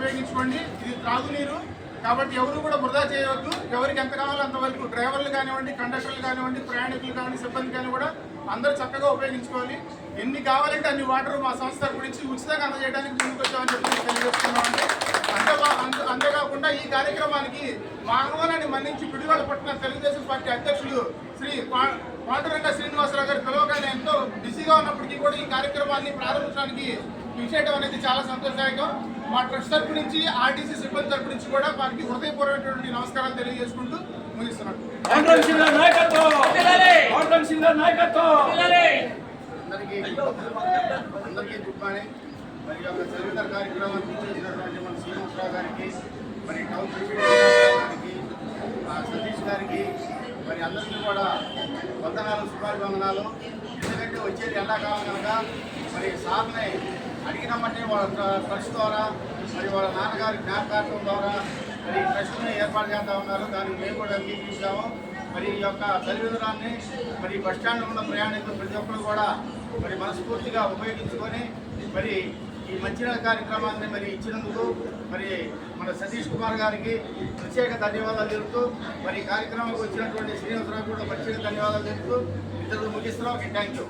ఉపయోగించుకోండి. ఇది త్రాగునీరు. కాబట్టి ఎవరు కూడా వృధా చేయవద్దు. ఎవరికి ఎంత కావాలో అంతవరకు డ్రైవర్లు కానివ్వండి కండక్టర్లు కానివ్వండి ప్రయాణికులు కానివ్వండి సిబ్బంది కానీ కూడా అందరూ చక్కగా ఉపయోగించుకోవాలి. ఎన్ని కావాలంటే అన్ని వాటర్ మా సంస్థ గురించి ఉచితంగా అందజేయడానికి ముందుకు వచ్చామని చెప్పి తెలియజేస్తున్నామండి అంతే అంతే- అంతేకాకుండా ఈ కార్యక్రమానికి మా ఆహ్వానాన్ని మన్నించి పిడివాళ్ళ పట్టిన తెలుగుదేశం పార్టీ అధ్యక్షులు శ్రీ పా- పాండురంగ శ్రీనివాసరావు గారు పిలవగానే ఎంతో బిజీగా ఉన్నప్పటికీ కూడా ఈ కార్యక్రమాన్ని ప్రారంభించడానికి విషయటం అనేది చాలా సంతోషదాయకం. మా ట్రస్ట్ తరపు నుంచి ఆర్టీసీ సిబ్బంది తరపు నుంచి కూడా వారికి హృదయపూర్వకమైనటువంటి నమస్కారాలు తెలియజేసుకుంటూ అందరికీ అందరికీ గుడ్ మార్నింగ్. మరి యొక్క చరిత్ర మన శ్రీనివాసరావు గారికి మరి టౌన్ గారికి సతీష్ గారికి మరి అందరికీ కూడా వందనాలు శుభాభివందనాలు. ఎందుకంటే వచ్చేది ఎండాకాలం కనుక మరి సార్ని అడిగినామంటే వాళ్ళ ట్రస్ట్ ద్వారా మరి వాళ్ళ నాన్నగారి జ్ఞాపకార్థం ద్వారా మరి ఈ ట్రస్ట్ని ఏర్పాటు చేస్తా ఉన్నారు. దానికి మేము కూడా అంగీకరించాము. మరి ఈ యొక్క తల్లిదండ్రులాన్ని మరి బస్ స్టాండ్లో ఉన్న ప్రయాణికులు ప్రతి ఒక్కరు కూడా మరి మనస్ఫూర్తిగా ఉపయోగించుకొని మరి ఈ మంచినీళ్ళ కార్యక్రమాన్ని మరి ఇచ్చినందుకు మరి మన సతీష్ కుమార్ గారికి ప్రత్యేక ధన్యవాదాలు తెలుపుతూ మరి ఈ కార్యక్రమానికి వచ్చినటువంటి శ్రీనివాసరావు కూడా ప్రత్యేక ధన్యవాదాలు తెలుపుతూ ఇద్దరు ముగిస్తున్నాం. Thank you